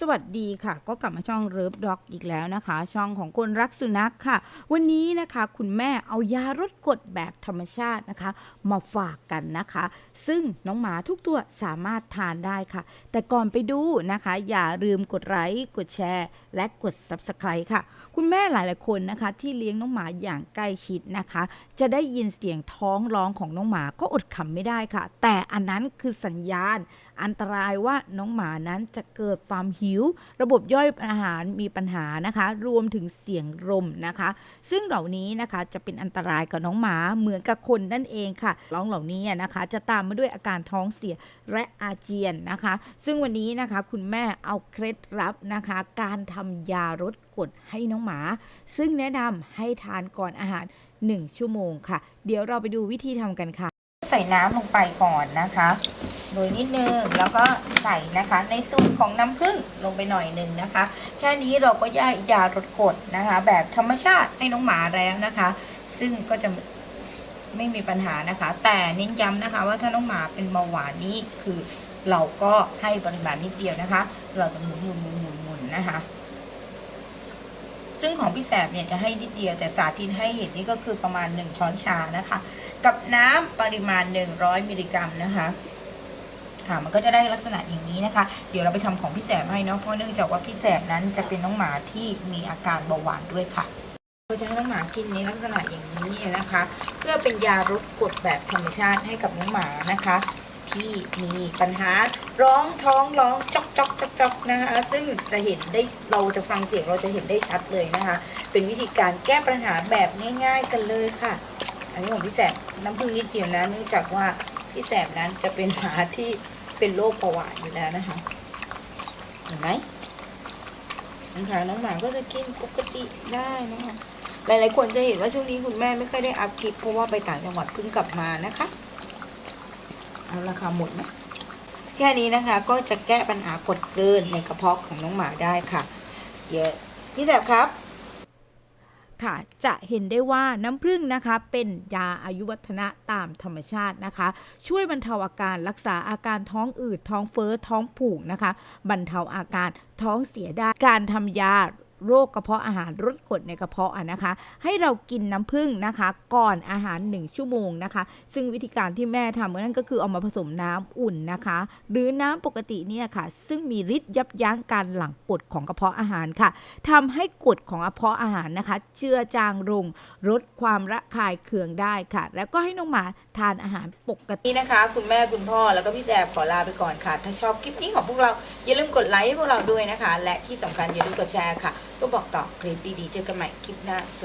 สวัสดีค่ะ ก็กลับมาช่องเริฟด็อกอีกแล้วนะคะ ช่องของคนรักสุนัขค่ะ วันนี้นะคะคุณแม่เอายารดกรดแบบธรรมชาตินะคะ มาฝากกันนะคะ ซึ่งน้องหมาทุกตัวสามารถทานได้ค่ะ แต่ก่อนไปดูนะคะ อย่าลืมกดไลค์กดแชร์ และกด Subscribe ค่ะ คุณแม่หลายๆคนนะคะ ที่เลี้ยงน้องหมาอย่างใกล้ชิดนะคะ จะได้ยินเสียงท้องร้องของน้องหมาก็อดขำไม่ได้ค่ะ แต่อันนั้นคือสัญญาณอันตรายว่าน้องหมานั้นจะเกิดความหิว ระบบย่อยอาหารมีปัญหานะคะ รวมถึงเสียงรมนะคะ ซึ่งเหล่านี้นะคะจะเป็นอันตรายกับน้องหมาเหมือนกับคนนั่นเองค่ะร้องเหล่านี้นะคะ จะตามมาด้วยอาการท้องเสียและอาเจียนนะคะ ซึ่งวันนี้นะคะคุณแม่เอาเคล็ดลับนะคะ การทำยารดกรดให้น้องหมา ซึ่งแนะนำให้ทานก่อนอาหาร 1 ชั่วโมงค่ะ เดี๋ยวเราไปดูวิธีทำกันค่ะ ใส่น้ำลงไปก่อนนะคะ โดยนิดนึงแล้วก็ใส่นะคะ ในสูตรของน้ำผึ้งลงไปหน่อยหนึ่งนะคะ แค่นี้เราก็ย่ายยารดกดนะคะ แบบธรรมชาติให้น้องหมาแล้วนะคะ ซึ่งก็จะไม่มีปัญหานะคะ แต่เน้นย้ำนะคะ ว่าถ้าน้องหมาเป็นเบาหวานนี่คือเราก็ให้ปริมาณนิดเดียวนะคะ เราจะหมุนหมุนหมุนหมุนหมุนนะคะ ซึ่งของพี่แสบเนี่ยจะให้นิดเดียวแต่สาธิตให้เห็นนี่ก็คือประมาณ 1 ช้อนชานะคะ กับน้ำปริมาณ 100 มิลลิกรัมนะคะ ค่ะ มันก็จะได้ลักษณะอย่างนี้นะคะ เดี๋ยวเราไปทำของพี่แสบให้เนาะเพราะเนื่องจากว่าพี่แสบนั้นจะเป็นน้องหมาที่มีอาการเบาหวานด้วยค่ะเราจะให้น้องหมากินในลักษณะอย่างนี้นะคะ เพื่อเป็นยาลดกรดแบบธรรมชาติให้กับน้องหมานะคะ ที่มีปัญหาร้องท้องร้องจอกจอกจอกจอกนะคะ ซึ่งจะเห็นได้เราจะฟังเสียงเราจะเห็นได้ชัดเลยนะคะ เป็นวิธีการแก้ปัญหาแบบง่าย ๆ กันเลยค่ะ อันนี้ของพี่แสบน้ำผึ้งนิดเดียวนะเนื่องจากว่า พี่แสบนั้นจะเป็นหมาที่เป็นโรคประวัติอยู่แล้วนะคะ เห็นไหมนะคะน้องหมาก็จะกินปกติได้นะคะ หลายๆคนจะเห็นว่าช่วงนี้คุณแม่ไม่ค่อยได้อัพคลิปเพราะว่าไปต่างจังหวัดเพิ่งกลับมานะคะเอาราคาหมดไหมแค่นี้นะคะก็จะแก้ปัญหากดเกินในกระเพาะของน้องหมาได้ค่ะ เยอะพี่แสบครับ ค่ะ จะเห็นได้ว่าน้ำผึ้งนะคะเป็นยาอายุวัฒนะตามธรรมชาตินะคะ ช่วยบรรเทาอาการรักษาอาการท้องอืดท้องเฟ้อท้องผูกนะคะ บรรเทาอาการท้องเสียได้การทำยา โรคกระเพาะอาหารลดกรดในกระเพาะนะคะ ให้เรากินน้ำผึ้งนะคะ ก่อนอาหาร 1 ชั่วโมงนะคะ ซึ่งวิธีการที่แม่ทำนั่นก็คือเอามาผสมน้ำอุ่นนะคะ หรือน้ำปกติเนี่ยค่ะ ซึ่งมีฤทธิ์ยับยั้งการหลั่งกรดของกระเพาะอาหารค่ะทำให้กรดของกระเพาะอาหารนะคะ เจือจางลงลดความระคายเคืองได้ค่ะ แล้วก็ให้น้องหมาทานอาหารปกตินะคะ คุณแม่คุณพ่อแล้วก็พี่แจบขอลาไปก่อนค่ะ ถ้าชอบคลิปนี้ของพวกเราอย่าลืมกดไลค์ให้พวกเราด้วยนะคะ และที่สำคัญอย่าลืมกดแชร์ค่ะ ก็บอกต่อคลิปดีๆ เจอกันใหม่คลิปหน้าสวัสดี